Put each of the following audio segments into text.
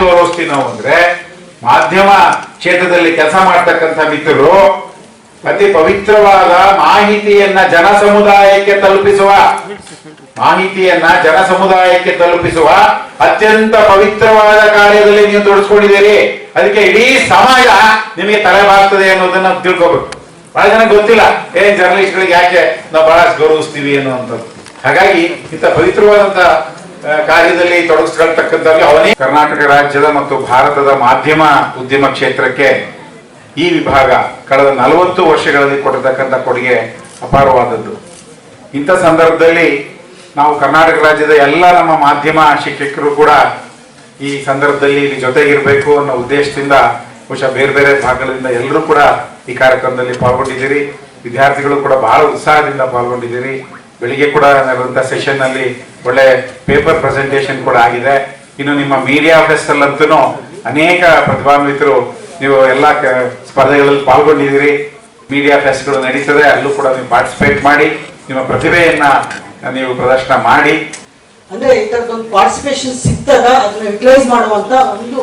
ಹೇಳ್ತೀವಿ ನಾವು ಅಂದ್ರೆ ಮಾಧ್ಯಮ ಕ್ಷೇತ್ರದಲ್ಲಿ ಕೆಲಸ ಮಾಡ್ತಕ್ಕಂಥ ಮಿತ್ರರು ಅತಿ ಪವಿತ್ರವಾದ ಮಾಹಿತಿಯನ್ನ ಜನ ಸಮುದಾಯಕ್ಕೆ ತಲುಪಿಸುವ, ಮಾಹಿತಿಯನ್ನ ಜನ ಸಮುದಾಯಕ್ಕೆ ತಲುಪಿಸುವ ಅತ್ಯಂತ ಪವಿತ್ರವಾದ ಕಾರ್ಯದಲ್ಲಿ ನೀವು ತೊಡಸ್ಕೊಂಡಿದ್ದೀರಿ. ಅದಕ್ಕೆ ಇಡೀ ಸಮಾಜ ನಿಮಗೆ ತಲೆಬಾಗ್ತದೆ ಅನ್ನೋದನ್ನ ತಿಳ್ಕೊಬೇಕು. ಬಹಳ ಜನ ಗೊತ್ತಿಲ್ಲ ಏನ್ ಜರ್ನಲಿಸ್ಟ್ಗಳಿಗೆ ಯಾಕೆ ನಾವು ಬಹಳ ಗೌರವಿಸ್ತೀವಿ ಅನ್ನುವಂಥದ್ದು. ಹಾಗಾಗಿ ಇಂಥ ಪವಿತ್ರವಾದಂತ ಕಾರ್ಯದಲ್ಲಿ ತೊಡಗಿಸ್ಕೊಳ್ತಕ್ಕಂಥವ್ರಿಗೆ ಅವನೇ ಕರ್ನಾಟಕ ರಾಜ್ಯದ ಮತ್ತು ಭಾರತದ ಮಾಧ್ಯಮ ಉದ್ಯಮ ಕ್ಷೇತ್ರಕ್ಕೆ ಈ ವಿಭಾಗ ಕಳೆದ ನಲವತ್ತು ವರ್ಷಗಳಲ್ಲಿ ಕೊಟ್ಟಿರ್ತಕ್ಕಂಥ ಕೊಡುಗೆ ಅಪಾರವಾದದ್ದು. ಇಂಥ ಸಂದರ್ಭದಲ್ಲಿ ನಾವು ಕರ್ನಾಟಕ ರಾಜ್ಯದ ಎಲ್ಲ ನಮ್ಮ ಮಾಧ್ಯಮ ಶಿಕ್ಷಕರು ಕೂಡ ಈ ಸಂದರ್ಭದಲ್ಲಿ ಇಲ್ಲಿ ಜೊತೆಗಿರಬೇಕು ಅನ್ನೋ ಉದ್ದೇಶದಿಂದ, ಬಹುಶಃ ಬೇರೆ ಬೇರೆ ಭಾಗಗಳಿಂದ ಎಲ್ಲರೂ ಕೂಡ ಈ ಕಾರ್ಯಕ್ರಮದಲ್ಲಿ ಪಾಲ್ಗೊಂಡಿದ್ದೀರಿ. ವಿದ್ಯಾರ್ಥಿಗಳು ಕೂಡ ಬಹಳ ಉತ್ಸಾಹದಿಂದ ಪಾಲ್ಗೊಂಡಿದ್ದೀರಿ. ಬೆಳಿಗ್ಗೆ ಕೂಡ ನಡೆದಂತ ಸೆಷನ್ ಅಲ್ಲಿ ಒಳ್ಳೆ ಪೇಪರ್ ಪ್ರೆಸೆಂಟೇಶನ್ ಕೂಡ ಆಗಿದೆ. ಇನ್ನು ನಿಮ್ಮ ಮೀಡಿಯಾ ಫೆಸ್ಟ್ ಅಲ್ಲಂತೂ ಅನೇಕ ಪ್ರತಿಭಾನ್ವಿತರು ನೀವು ಎಲ್ಲ ಸ್ಪರ್ಧೆಗಳಲ್ಲಿ ಪಾಲ್ಗೊಂಡಿದ್ದೀರಿ. ಮೀಡಿಯಾ ಫೆಸ್ಟ್ಗಳು ನಡೀತದೆ, ಅಲ್ಲೂ ಕೂಡ ನೀವು ಪಾರ್ಟಿಸಿಪೇಟ್ ಮಾಡಿ, ನಿಮ್ಮ ಪ್ರತಿಭೆಯನ್ನ ನೀವು ಪ್ರದರ್ಶನ ಮಾಡಿ. ಅಂದ್ರೆ ಈ ತರದೊಂದು ಪಾರ್ಟಿಸಿಪೇಷನ್ ಸಿಗ್ತದ, ಅದನ್ನ ಯುಟಿಲೈಸ್ ಮಾಡುವಂತ ಒಂದು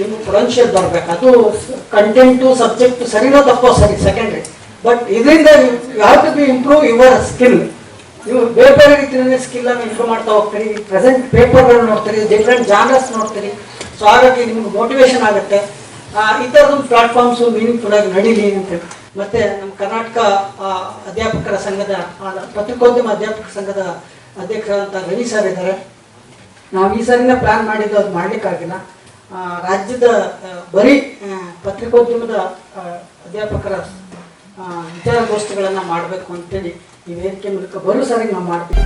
ನಿಮ್ಮ ಪ್ರೊಡೆನ್ಷಿಯಲ್ ಬರ್ಬೇಕು. ಅದು ಕಂಟೆಂಟು ಸಬ್ಜೆಕ್ಟ್ ಸರಿನೋ ತಪ್ಪೋ ಸರಿ ಸೆಕೆಂಡ್ರಿ ಬಟ್ ಇದರಿಂದ you have to be improve your skill ನೀವು ಬೇರೆ ಬೇರೆ ರೀತಿಯಲ್ಲಿ ಸ್ಕಿಲ್ ಅನ್ನು ಇಂಪ್ರೂವ್ ಮಾಡ್ತಾ ಹೋಗ್ತೀರಿ ಪ್ರೆಸೆಂಟ್ ಪೇಪರ್ಗಳು ನೋಡ್ತೀರಿ ಡಿಫ್ರೆಂಟ್ ಜಾನರ್ಸ್ ನೋಡ್ತೀರಿ. ಸೊ ಹಾಗಾಗಿ ನಿಮ್ಗೆ ಮೋಟಿವೇಶನ್ ಆಗುತ್ತೆ. ಈ ಥರದೊಂದು ಪ್ಲಾಟ್ಫಾರ್ಮ್ಸ್ ಮೀನಿಂಗ್ಫುಲ್ ಆಗಿ ನಡೀಲಿ ಅಂತ ಮತ್ತೆ ನಮ್ಮ ಕರ್ನಾಟಕ ಅಧ್ಯಾಪಕರ ಸಂಘದ ಪತ್ರಿಕೋದ್ಯಮ ಅಧ್ಯಾಪಕ ಸಂಘದ ಅಧ್ಯಕ್ಷರಾದಂಥ ರವಿ ಸರ್ ಇದ್ದಾರೆ. ನಾವು ಈ ಸರಿನ ಪ್ಲಾನ್ ಮಾಡಿದ್ದು ಅದು ಮಾಡ್ಲಿಕ್ಕಾಗಿಲ್ಲ. ರಾಜ್ಯದ ಬರೀ ಪತ್ರಿಕೋದ್ಯಮದ ಅಧ್ಯಾಪಕರ ವಿಚಾರಗೋಷ್ಠಿಗಳನ್ನು ಮಾಡಬೇಕು ಅಂತೇಳಿ ಈ ವೇದಿಕೆ ಮೂಲಕ ಬರೋ ಸಾರಿ ನಾವು ಮಾಡ್ತೀವಿ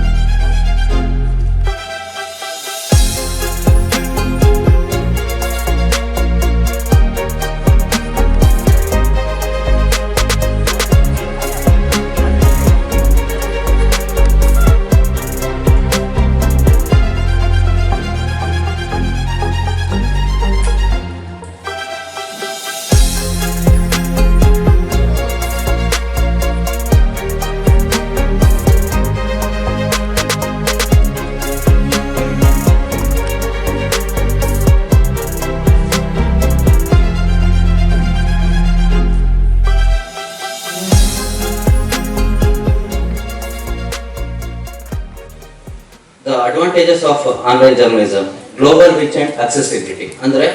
the advantages of online journalism global reach and accessibility ಅಂದ್ರೆ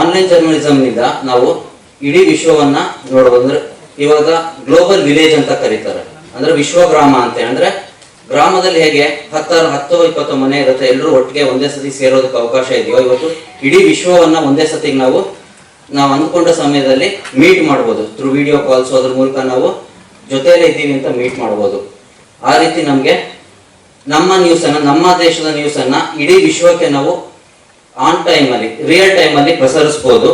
ಆನ್ಲೈನ್ ಜರ್ನಲಿಸಮ್ನಿಂದ ನಾವು ಇಡೀ ವಿಶ್ವವನ್ನ ನೋಡಬಹುದು ಇವಾಗ ಗ್ಲೋಬಲ್ ವಿಲೇಜ್ ಅಂತ ಕರೀತಾರೆ. ಅಂದ್ರೆ ವಿಶ್ವಗ್ರಾಮ ಅಂತ, ಅಂದ್ರೆ ಗ್ರಾಮದಲ್ಲಿ ಹೇಗೆ ಹತ್ತಾರು, ಹತ್ತು, ಇಪ್ಪತ್ತು ಮನೆ ಇರುತ್ತೆ ಎಲ್ಲರೂ ಒಟ್ಟಿಗೆ ಒಂದೇ ಸತಿ ಸೇರೋದಕ್ಕೆ ಅವಕಾಶ ಇದೆಯೋ ಇವತ್ತು ಇಡೀ ವಿಶ್ವವನ್ನ ಒಂದೇ ಸತಿಗೆ ನಾವು ನಾವು ಅಂದ್ಕೊಂಡ ಸಮಯದಲ್ಲಿ ಮೀಟ್ ಮಾಡ್ಬೋದು. ಥ್ರೂ ವಿಡಿಯೋ ಕಾಲ್ಸ್ ಅದ್ರ ಮೂಲಕ ನಾವು ಜೊತೆಯಲ್ಲೇ ಇದ್ದೀವಿ ಅಂತ ಮೀಟ್ ಮಾಡ್ಬೋದು. ಆ ರೀತಿ ನಮಗೆ ನಮ್ಮ ನ್ಯೂಸ್ ಅನ್ನ, ನಮ್ಮ ದೇಶದ ನ್ಯೂಸ್ ಅನ್ನ ಇಡೀ ವಿಶ್ವಕ್ಕೆ ನಾವು ಆನ್ ಟೈಮ್ ಅಲ್ಲಿ ರಿಯಲ್ ಟೈಮ್ ಅಲ್ಲಿ ಪ್ರಸರಿಸಬಹುದು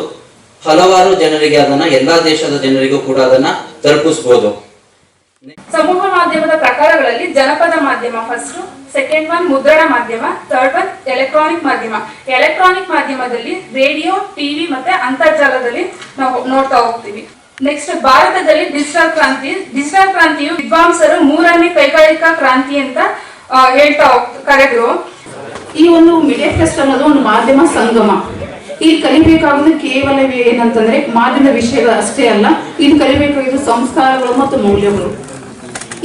ಹಲವಾರು ಜನರಿಗೆ ಅದನ್ನ, ಎಲ್ಲಾ ದೇಶದ ಜನರಿಗೂ ಕೂಡ ಅದನ್ನ ತಲುಪಿಸಬಹುದು ಸಮೂಹ ಮಾಧ್ಯಮದ ಪ್ರಕಾರಗಳಲ್ಲಿ ಜನಪದ ಮಾಧ್ಯಮ ಫಸ್ಟ್ ಸೆಕೆಂಡ್ ಒನ್ ಮುದ್ರಣ ಮಾಧ್ಯಮ ಥರ್ಡ್ ಒನ್ ಎಲೆಕ್ಟ್ರಾನಿಕ್ ಮಾಧ್ಯಮ. ಎಲೆಕ್ಟ್ರಾನಿಕ್ ಮಾಧ್ಯಮದಲ್ಲಿ ರೇಡಿಯೋ ಟಿವಿ ಮತ್ತೆ ಅಂತರ್ಜಾಲದಲ್ಲಿ ನಾವು ನೋಡ್ತಾ ಹೋಗ್ತೀವಿ. ನೆಕ್ಸ್ಟ್ ಭಾರತದಲ್ಲಿ ಡಿಜಿಟಲ್ ಕ್ರಾಂತಿ. ಡಿಜಿಟಲ್ ಕ್ರಾಂತಿಯು ವಿದ್ವಾಂಸರು ಮೂರನೇ ಕೈಗಾರಿಕಾ ಕ್ರಾಂತಿ ಅಂತ ಹೇಳ್ತಾ ಕರೆದ್ರು, ಈ ಒಂದು ಮೀಡಿಯಾ ಫೆಸ್ಟ್ ಅನ್ನೋದು ಒಂದು ಮಾಧ್ಯಮ ಸಂಗಮ. ಇಲ್ಲಿ ಕಲಿಬೇಕಾಗುವುದು ಕೇವಲ ಏನಂತಂದ್ರೆ ಮಾಧ್ಯಮ ವಿಷಯಗಳು ಅಷ್ಟೇ ಅಲ್ಲ ಇಲ್ಲಿ ಕಲಿಬೇಕಾಗಿದ್ದು ಸಂಸ್ಕಾರಗಳು ಮತ್ತು ಮೌಲ್ಯಗಳು.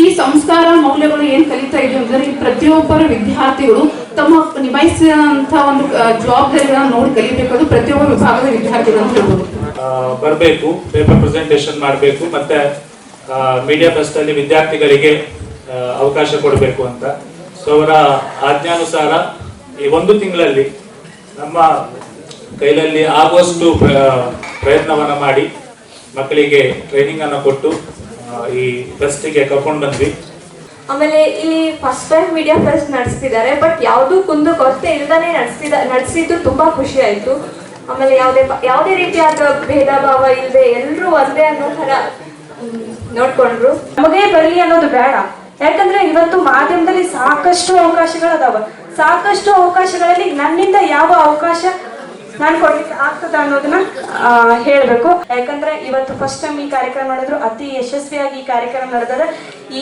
ಈ ಸಂಸ್ಕಾರ ಮೌಲ್ಯಗಳು ಏನ್ ಕಲಿತಾ ಇದೆಯೋ ಅಂದ್ರೆ ಪ್ರತಿಯೊಬ್ಬರ ವಿದ್ಯಾರ್ಥಿಗಳು ತಮ್ಮ ನಿಭಾಯಿಸಿದಂತ ಒಂದು ಜವಾಬ್ದಾರಿಗಳನ್ನ ನೋಡಿ ಕಲಿಬೇಕಾದ್ರು ಪ್ರತಿಯೊಬ್ಬ ವಿಭಾಗದ ವಿದ್ಯಾರ್ಥಿಗಳು ಅಂತ ಹೇಳ್ಬೋದು. ಬರಬೇಕು ಪೇಪರ್ ಪ್ರೆಸೆಂಟೇಷನ್ ಮಾಡಬೇಕು, ಮತ್ತೆ ಮೀಡಿಯಾ ಫೆಸ್ಟ್ ಅಲ್ಲಿ ವಿದ್ಯಾರ್ಥಿಗಳಿಗೆ ಅವಕಾಶ ಕೊಡಬೇಕು ಅಂತ. ಸೊ ಅವರ ಆಜ್ಞಾನುಸಾರ ಈ ಒಂದು ತಿಂಗಳಲ್ಲಿ ನಮ್ಮ ಕೈಲಲ್ಲಿ ಆಗುವಷ್ಟು ಪ್ರಯತ್ನವನ್ನು ಮಾಡಿ ಮಕ್ಕಳಿಗೆ ಟ್ರೈನಿಂಗ್ ಅನ್ನು ಕೊಟ್ಟು ಈ ಫೆಸ್ಟಿಗೆ ಕರ್ಕೊಂಡು ಬಂದ್ವಿ. ಆಮೇಲೆ ಇಲ್ಲಿ ಫಸ್ಟ್ ಟೈಮ್ ಮೀಡಿಯಾ ಫೆಸ್ಟ್ ನಡೆಸ್ತಿದ್ದಾರೆ ಬಟ್ ಯಾವುದು ಕುಂದು ಕೊರತೆ ಇಲ್ಲದೇ ನಡೆಸಿದ ನಡೆಸಿದ್ದು ತುಂಬಾ ಖುಷಿ ಆಯ್ತು. ಆಮೇಲೆ ಯಾವುದೇ ಯಾವುದೇ ರೀತಿಯಾದ ಭೇದ ಭಾವ ಇಲ್ಲದೆ ಎಲ್ಲರೂ ಒಂದೇ ಅನ್ನೋ ತರ ನೋಡ್ಕೊಂಡ್ರು. ನಮಗೆ ಬರಲಿ ಅನ್ನೋದು ಬೇಡ. ಯಾಕಂದ್ರೆ ಇವತ್ತು ಮಾಧ್ಯಮದಲ್ಲಿ ಸಾಕಷ್ಟು ಅವಕಾಶಗಳು ಅದಾವ ಸಾಕಷ್ಟು ಅವಕಾಶಗಳಲ್ಲಿ ನನ್ನಿಂದ ಯಾವ ಅವಕಾಶ ನಾನು ಕೊಡ್ಲಿಕ್ಕೆ ಆಗ್ತದ ಅನ್ನೋದನ್ನ ಹೇಳಬೇಕು. ಯಾಕಂದ್ರೆ ಇವತ್ತು ಫಸ್ಟ್ ಟೈಮ್ ಈ ಕಾರ್ಯಕ್ರಮ ಮಾಡಿದ್ರು ಅತಿ ಯಶಸ್ವಿಯಾಗಿ ಈ ಕಾರ್ಯಕ್ರಮ ನಡೆದದ ಈ